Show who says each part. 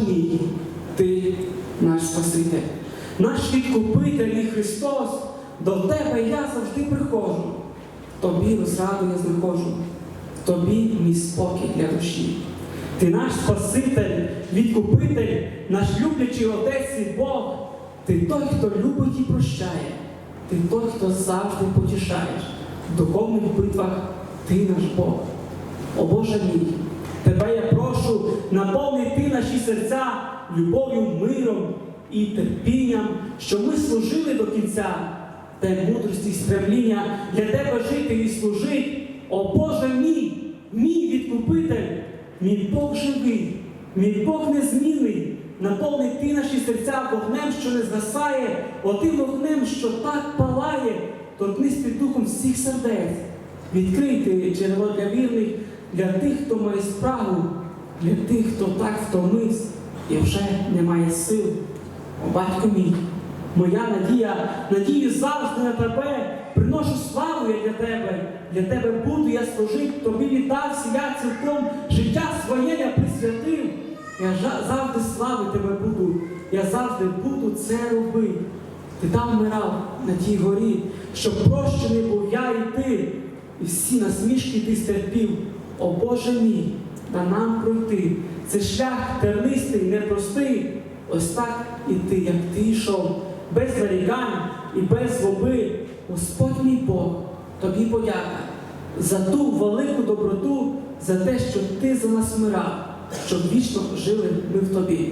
Speaker 1: мій, ти наш Спаситель, наш відкупитель і Христос, до тебе я завжди приходжу, тобі розраду я знаходжу, тобі мій спокій для душі. Ти наш Спаситель, відкупитель, наш люблячий Отець і Бог. Ти той, хто любить і прощає, ти той, хто завжди потішаєш. В духовних битвах ти наш Бог. О Боже мій, Тебе я прошу наповнити наші серця любов'ю, миром і терпінням, щоб ми служили до кінця, дай мудрості і спрямління для Тебе жити і служити. О Боже мій, мій відкупитель, мій Бог живий, мій Бог незмінний, наповни ти наші серця вогнем, що не згасає, отим вогнем, що так палає, торкнись під духом всіх сердець. Відкрийте джерело для вірних, для тих, хто має справу, для тих, хто так втомився і вже не має сил. О, батько мій, моя надія, надію завжди на тебе, приношу славу я для тебе, для тебе буду я служити, тобі віддався я цілком, життя своє я присвятив. Я завжди слави тебе буду, я завжди буду це робити. Ти там вмирав на тій горі, щоб прощений був я і ти, і всі насмішки ти стерпів. О Боже мій, да нам пройти. Це шлях тернистий, непростий. Ось так і ти, як ти йшов, без нарікань і без злоби. Господь мій Бог, тобі подяка за ту велику доброту, за те, що ти за нас вмирав, щоб вічно жили ми в тобі.